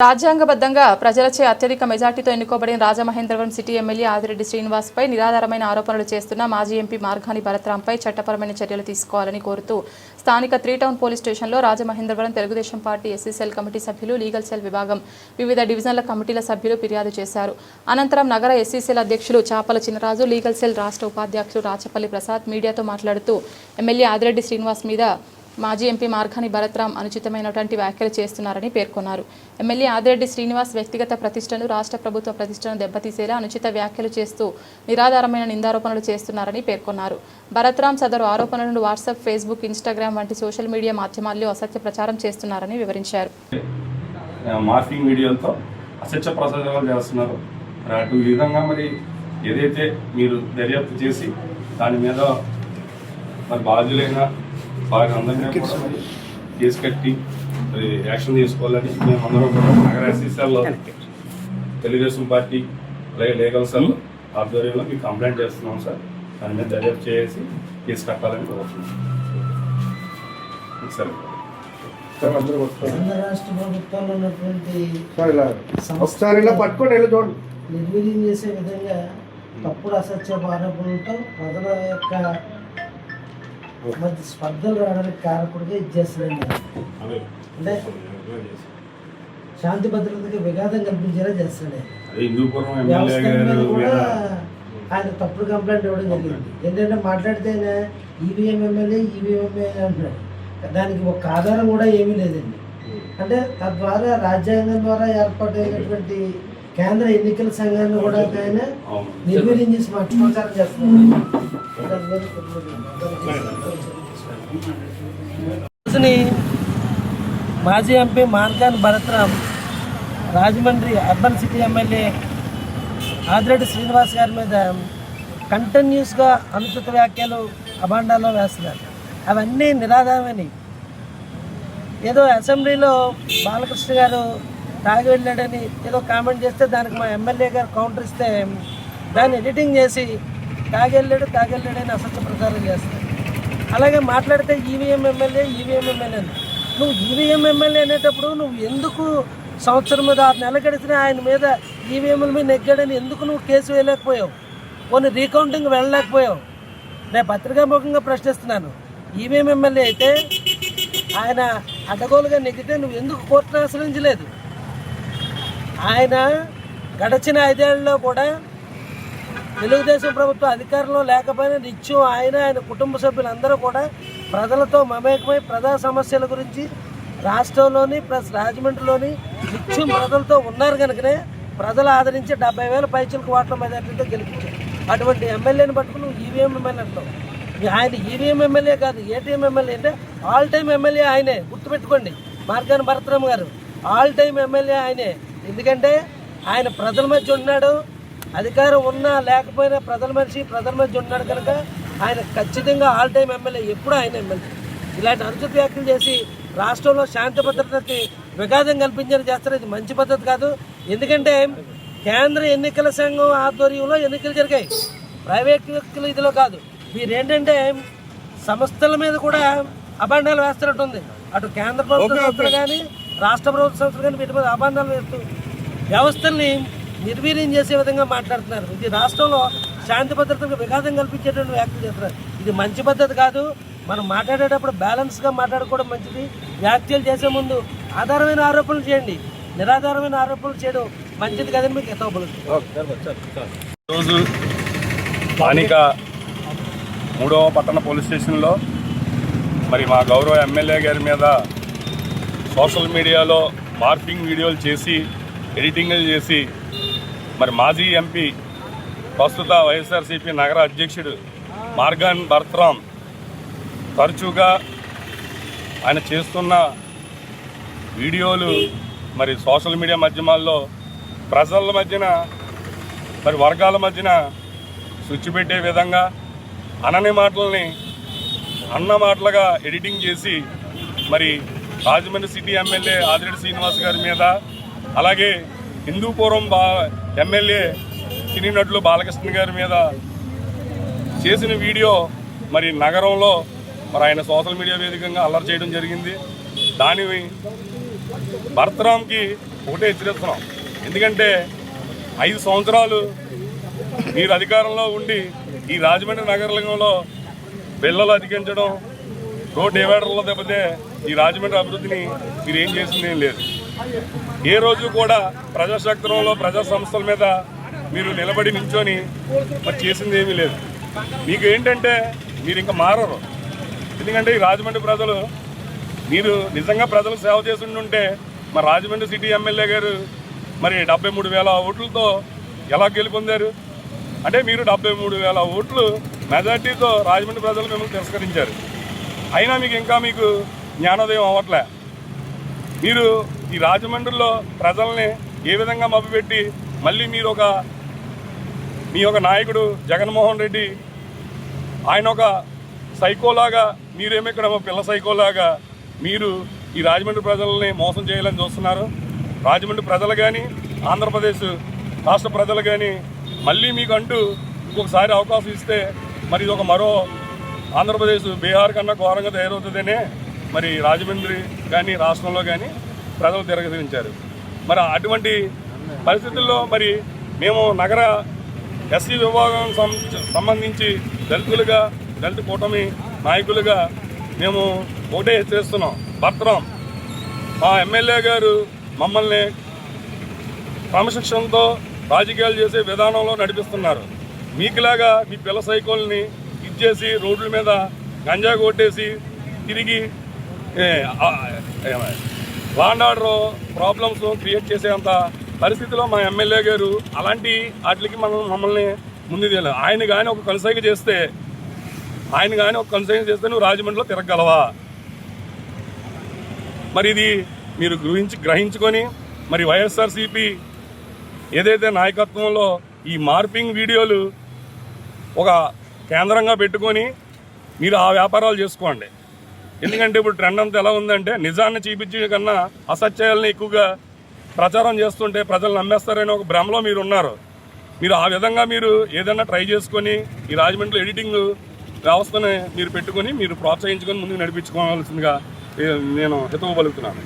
రాజ్యాంగబద్ధంగా ప్రజలచే అత్యధిక మెజార్టీతో ఎన్నుకోబడిన రాజమహేంద్రవరం సిటీ ఎమ్మెల్యే ఆదిరెడ్డి శ్రీనివాస్పై నిరాధారమైన ఆరోపణలు చేస్తున్న మాజీ ఎంపీ మార్గాని భరత్రాంపై చట్టపరమైన చర్యలు తీసుకోవాలని కోరుతూ స్థానిక త్రీ టౌన్ పోలీస్ స్టేషన్లో Rajamahendravaram Telugu Desam party SC cell committee సభ్యులు లీగల్ సెల్ విభాగం వివిధ డివిజన్ల కమిటీల సభ్యులు ఫిర్యాదు చేశారు. అనంతరం నగర ఎస్సీ సెల్ అధ్యక్షులు చాపల చినరాజు లీగల్ సెల్ రాష్ట్ర ఉపాధ్యక్షులు రాచపల్లి ప్రసాద్ మీడియాతో మాట్లాడుతూ ఎమ్మెల్యే ఆదిరెడ్డి శ్రీనివాస్ మీద మాజీ ఎంపీ మార్గాని భరత్రామ్ అనుచితమైనటువంటి వ్యాఖ్యలు చేస్తున్నారని పేర్కొన్నారు. ఎమ్మెల్యే ఆదిరెడ్డి శ్రీనివాస్ వ్యక్తిగత ప్రతిష్టను రాష్ట్ర ప్రభుత్వ ప్రతిష్టను దెబ్బతీసేలా అనుచిత వ్యాఖ్యలు చేస్తూ నిరాధారమైన నిందారోపణలు చేస్తున్నారని పేర్కొన్నారు. భరత్రామ్ సదరు ఆరోపణలను వాట్సాప్ ఫేస్బుక్ ఇన్స్టాగ్రామ్ వంటి సోషల్ మీడియా మాధ్యమాల్లో అసత్య ప్రచారం చేస్తున్నారని వివరించారు. మార్ఫింగ్ వీడియోలతో అసత్య చేస్తున్నారు. అటు విధంగా మరి ఏదైతే మీరు దర్యాప్తు చేసి దాని మీద మరి బాధ్యులైన కూడా మరి కేసు కట్టి మరి యాక్షన్ తీసుకోవాలని మేమందరం కూడా నగర ఎస్సీసీఎల్లో తెలుగుదేశం పార్టీ అలాగే లీగల్ సెల్ ఆధ్వర్యంలో మీకు కంప్లైంట్ చేస్తున్నాం సార్. దాని మీద దర్యాప్తు చేసి కేసు కట్టాలని కోరుతున్నాం. సరే. రాష్ట్ర ప్రభుత్వాలు ఉన్నటువంటి ఒకసారి ఇలా ఒకసారి ఇలా పట్టుకొని వెళ్ళి చూడండి. నిర్వీర్యం చేసే విధంగా తప్పుడు అసత్య ఆరోపణలతో ప్రజల యొక్క మధ్య స్పర్ధలు రావడానికి కారకుడిగా ఇది చేస్తున్నాయి అంటే శాంతి భద్రతకి విఘాతం కల్పించేలా గారు కూడా ఆయన తప్పుడు కంప్లైంట్ ఇవ్వడం జరిగింది. ఏంటంటే మాట్లాడితే ఆయన ఈవీఎం ఎమ్మెల్యే ఈవీఎం ఎమ్మెల్యే అంటున్నాడు. దానికి ఒక ఆధారం కూడా ఏమీ లేదండి. అంటే తద్వారా రాజ్యాంగం ద్వారా ఏర్పాటైనటువంటి కేంద్ర ఎన్నికల సంఘాన్ని కూడా ఆయన నిర్వీర్యం చేసి ప్రచారం చేస్తున్నారు. మాజీ MP Margani Bharatram Rajahmundry urban city MLA Adireddy Srinivas గారి మీద కంటిన్యూస్గా అనుచిత వ్యాఖ్యలు అభాండాల్లో వేస్తున్నారు. అవన్నీ నిరాధారమని ఏదో అసెంబ్లీలో బాలకృష్ణ గారు తాగి వెళ్ళాడని ఏదో కామెంట్ చేస్తే దానికి మా ఎమ్మెల్యే గారు కౌంటర్ ఇస్తే దాన్ని ఎడిటింగ్ చేసి తాగి వెళ్ళాడు తాగి వెళ్ళాడని అసత్య ప్రచారం చేస్తాడు అలాగే మాట్లాడితే ఈవీఎం ఎమ్మెల్యే ఈవీఎం ఎమ్మెల్యే అని. నువ్వు ఈవీఎం ఎమ్మెల్యే అనేటప్పుడు నువ్వు ఎందుకు సంవత్సరం మీద ఆరు నెలలు గడిచినా ఆయన మీద ఈవీఎంల మీద నెగ్గాడని ఎందుకు నువ్వు కేసు వేయలేకపోయావు? కొన్ని రీకౌంటింగ్ వెళ్ళలేకపోయావు? నేను పత్రికాముఖంగా ప్రశ్నిస్తున్నాను. ఈవీఎం ఎమ్మెల్యే అయితే ఆయన అడ్డగోలుగా నెగ్గితే నువ్వు ఎందుకు కోర్టును ఆశ్రయించలేదు? ఆయన గడచిన ఐదేళ్ళలో కూడా తెలుగుదేశం ప్రభుత్వం అధికారంలో లేకపోయినా నిత్యం ఆయన ఆయన కుటుంబ సభ్యులందరూ కూడా ప్రజలతో మమేకమై ప్రజా సమస్యల గురించి రాష్ట్రంలోని ప్లస్ రాజమండ్రిలోని నిత్యం ప్రజలతో ఉన్నారు కనుకనే ప్రజలు ఆదరించి డెబ్బై వేల పైచులకు ఓట్ల మెజార్టీతో గెలిపించారు. అటువంటి ఎమ్మెల్యేని పట్టుకుని ఈవీఎం ఎమ్మెల్యే అంటాం ఆయన ఈవీఎం ఎమ్మెల్యే కాదు ఏటీఎం ఎమ్మెల్యే అంటే ఆల్ టైమ్ ఎమ్మెల్యే ఆయనే. గుర్తుపెట్టుకోండి. మార్గాన భరతరామ్ గారు ఆల్ టైమ్ ఎమ్మెల్యే ఆయనే. ఎందుకంటే ఆయన ప్రజల మధ్య ఉన్నాడు అధికారం ఉన్నా లేకపోయినా ప్రజల మనిషి ప్రజల మధ్య ఉన్నాడు కనుక ఆయన ఖచ్చితంగా ఆల్ టైమ్ ఎమ్మెల్యే ఎప్పుడూ ఆయన ఎమ్మెల్యే. ఇలాంటి అనుచిత వ్యాఖ్యలు చేసి రాష్ట్రంలో శాంతి భద్రతకి విఘాతం కల్పించని చేస్తారు ఇది మంచి పద్ధతి కాదు. ఎందుకంటే కేంద్ర ఎన్నికల సంఘం ఆధ్వర్యంలో ఎన్నికలు జరిగాయి. ప్రైవేట్ వ్యక్తులు ఇదిలో కాదు. వీరేంటంటే సంస్థల మీద కూడా అభాండాలు వేస్తున్నట్టుంది. అటు కేంద్ర ప్రభుత్వ సంస్థలు కానీ రాష్ట్ర ప్రభుత్వ సంస్థలు కానీ వీటి మీద అభాండాలు వేస్తూ వ్యవస్థల్ని నిర్వీర్యం చేసే విధంగా మాట్లాడుతున్నారు. ఇది రాష్ట్రంలో శాంతి భద్రతలకు విఘాతం కల్పించేటువంటి వ్యాఖ్యలు చేస్తున్నారు. ఇది మంచి పద్ధతి కాదు. మనం మాట్లాడేటప్పుడు బ్యాలెన్స్గా మాట్లాడుకోవడం మంచిది. వ్యాఖ్యలు చేసే ముందు ఆధారమైన ఆరోపణలు చేయండి. నిరాధారమైన ఆరోపణలు చేయడం మంచిది కదని మీకు? ఎత్తవబడుతుంది ఈరోజు స్థానిక మూడవ పట్టణ పోలీస్ స్టేషన్లో మరి మా గౌరవ ఎమ్మెల్యే గారి మీద సోషల్ మీడియాలో మార్పింగ్ వీడియోలు చేసి ఎడిటింగ్లు చేసి మరి మాజీ ఎంపీ ప్రస్తుత వైఎస్ఆర్సీపీ నగర అధ్యక్షుడు మార్గాన్ భర్తరాం తరచుగా ఆయన చేస్తున్న వీడియోలు మరి సోషల్ మీడియా మాధ్యమాల్లో ప్రజల మధ్యన మరి వర్గాల మధ్యన స్విచ్ పెట్టే విధంగా అనని మాటల్ని అన్న మాటలుగా ఎడిటింగ్ చేసి మరి రాజమండ్రి సిటీ ఎమ్మెల్యే ఆదిరెడ్డి శ్రీనివాస్ గారి మీద అలాగే హిందూపురం బా ఎమ్మెల్యే సినీ నటులు బాలకృష్ణ గారి మీద చేసిన వీడియో మరి నగరంలో మరి ఆయన సోషల్ మీడియా వేదికగా అల్లరి చేయడం జరిగింది. దాని భర్తరామ్కి ఒకటే హెచ్చరిస్తున్నాం. ఎందుకంటే ఐదు సంవత్సరాలు మీరు అధికారంలో ఉండి ఈ రాజమండ్రి నగరంలో పిల్లలు అధికించడం రోడ్ డివైడర్లో దెబ్బతే ఈ రాజమండ్రి అభివృద్ధిని మీరు ఏం చేసింది ఏం లేదు. ఏ రోజు కూడా ప్రజాశక్తిలో ప్రజా సంస్థల మీద మీరు నిలబడి నించొని మరి చేసింది ఏమీ లేదు. మీకు ఏంటంటే మీరు ఇంకా మారరు. ఎందుకంటే ఈ రాజమండ్రి ప్రజలు మీరు నిజంగా ప్రజలకు సేవ చేసి ఉంటే మరి రాజమండ్రి సిటీ ఎమ్మెల్యే గారు మరి డెబ్బై మూడు వేల ఓట్లతో ఎలా గెలుపొందారు అంటే మీరు డెబ్బై మూడు వేల ఓట్లు మెజార్టీతో రాజమండ్రి ప్రజలు మిమ్మల్ని తిరస్కరించారు. అయినా మీకు ఇంకా మీకు జ్ఞానోదయం అవ్వట్లే. మీరు ఈ రాజమండ్రిలో ప్రజల్ని ఏ విధంగా మభ్యపెట్టి మళ్ళీ మీరు ఒక మీ యొక్క నాయకుడు జగన్మోహన్ రెడ్డి ఆయన ఒక సైకోలాగా మీరేమో ఇక్కడ పిల్ల సైకోలాగా మీరు ఈ రాజమండ్రి ప్రజల్ని మోసం చేయాలని చూస్తున్నారు. రాజమండ్రి ప్రజలు కానీ ఆంధ్రప్రదేశ్ రాష్ట్ర ప్రజలు కానీ మళ్ళీ మీకు అంటూ ఇంకొకసారి అవకాశం ఇస్తే మరి ఇది ఒక మరో ఆంధ్రప్రదేశ్ బీహార్ కన్నా ఘోరంగా తయారవుతుందనే మరి రాజమండ్రి కానీ రాష్ట్రంలో కానీ ప్రజలు తిరగతించారు. మరి అటువంటి పరిస్థితుల్లో మరి మేము నగర ఎస్సీ విభాగం సంబంధించి దళితులుగా దళిత కూటమి నాయకులుగా మేము ఒకటే చేస్తున్నాం. భద్రం మా ఎమ్మెల్యే గారు మమ్మల్ని క్రమశిక్షణతో రాజకీయాలు చేసే విధానంలో నడిపిస్తున్నారు. మీకులాగా మీ పిల్ల సైకిల్ని ఇచ్చేసి రోడ్ల మీద గంజా కొట్టేసి తిరిగి లాండ్ ఆర్డర్ ప్రాబ్లమ్స్ క్రియేట్ చేసేంత పరిస్థితిలో మా ఎమ్మెల్యే గారు అలాంటి వాటికి మనం మమ్మల్ని ముందు తెలియదు ఆయన కానీ ఒక కన్సైన్ చేస్తే ఆయన కానీ ఒక కన్సైన్ చేస్తే నువ్వు రాజమండ్రిలో తిరగలవా మరి ఇది మీరు గ్రహించి గ్రహించుకొని మరి వైఎస్ఆర్సీపీ ఏదైతే నాయకత్వంలో ఈ మార్పింగ్ వీడియోలు ఒక కేంద్రంగా పెట్టుకొని మీరు ఆ వ్యాపారాలు చేసుకోండి. ఎందుకంటే ఇప్పుడు ట్రెండ్ అంతా ఎలా ఉందంటే నిజాన్ని చూపించే కన్నా అసత్యాలని ఎక్కువగా ప్రచారం చేస్తుంటే ప్రజలు నమ్మేస్తారని ఒక భ్రమలో మీరు ఉన్నారు. మీరు ఆ విధంగా మీరు ఏదైనా ట్రై చేసుకొని ఈ రాజమండ్రిలో ఎడిటింగ్ వ్యవస్థని మీరు పెట్టుకొని మీరు ప్రోత్సహించుకొని ముందుకు నడిపించుకోవాల్సిందిగా నేను హితవు పలుకుతున్నాను.